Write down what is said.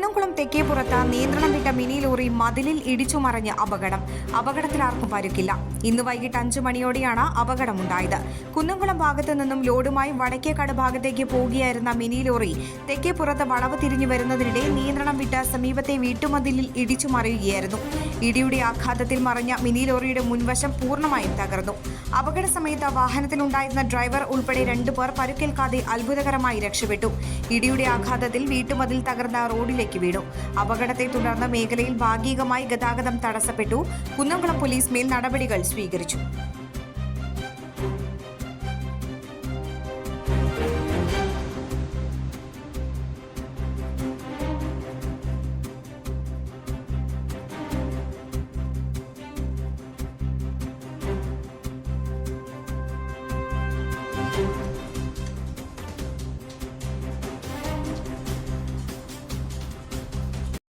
കുന്നംകുളം തെക്കേപ്പുറത്ത് നിയന്ത്രണം വിട്ട mini lorry മതിലിൽ ഇടിച്ചു മറിഞ്ഞ് അപകടം. അപകടത്തിൽ ആർക്കും പരുക്കില്ല. ഇന്ന് വൈകിട്ട് അഞ്ചു മണിയോടെയാണ് അപകടമുണ്ടായത്. കുന്നംകുളം ഭാഗത്തു നിന്നും ലോഡുമായി വടക്കേക്കാട് ഭാഗത്തേക്ക് പോകുകയായിരുന്ന മിനി ലോറി തെക്കേപ്പുറത്ത് വളവ് തിരിഞ്ഞു വരുന്നതിനിടെ നിയന്ത്രണം വിട്ട സമീപത്തെ വീട്ടുമതിലിൽ ഇടിച്ചു മറിയുകയായിരുന്നു ഇടിയുടെ ആഘാതത്തിൽ മറിഞ്ഞ മിനി ലോറിയുടെ മുൻവശം പൂർണമായും തകർന്നു. അപകട സമയത്ത് വാഹനത്തിലുണ്ടായിരുന്ന ഡ്രൈവർ ഉൾപ്പെടെ രണ്ടുപേർ പരുക്കേൽക്കാതെ അത്ഭുതകരമായി രക്ഷപ്പെട്ടു. ഇടിയുടെ ആഘാതത്തിൽ വീട്ടുമതിൽ തകർന്ന റോഡിലേക്ക് വീണു. അപകടത്തെ തുടർന്ന് മേഖലയിൽ ഭാഗികമായി ഗതാഗതം തടസ്സപ്പെട്ടു. കുന്നംകുളം പോലീസ് മേൽ നടപടികൾ സ്വീകരിച്ചു.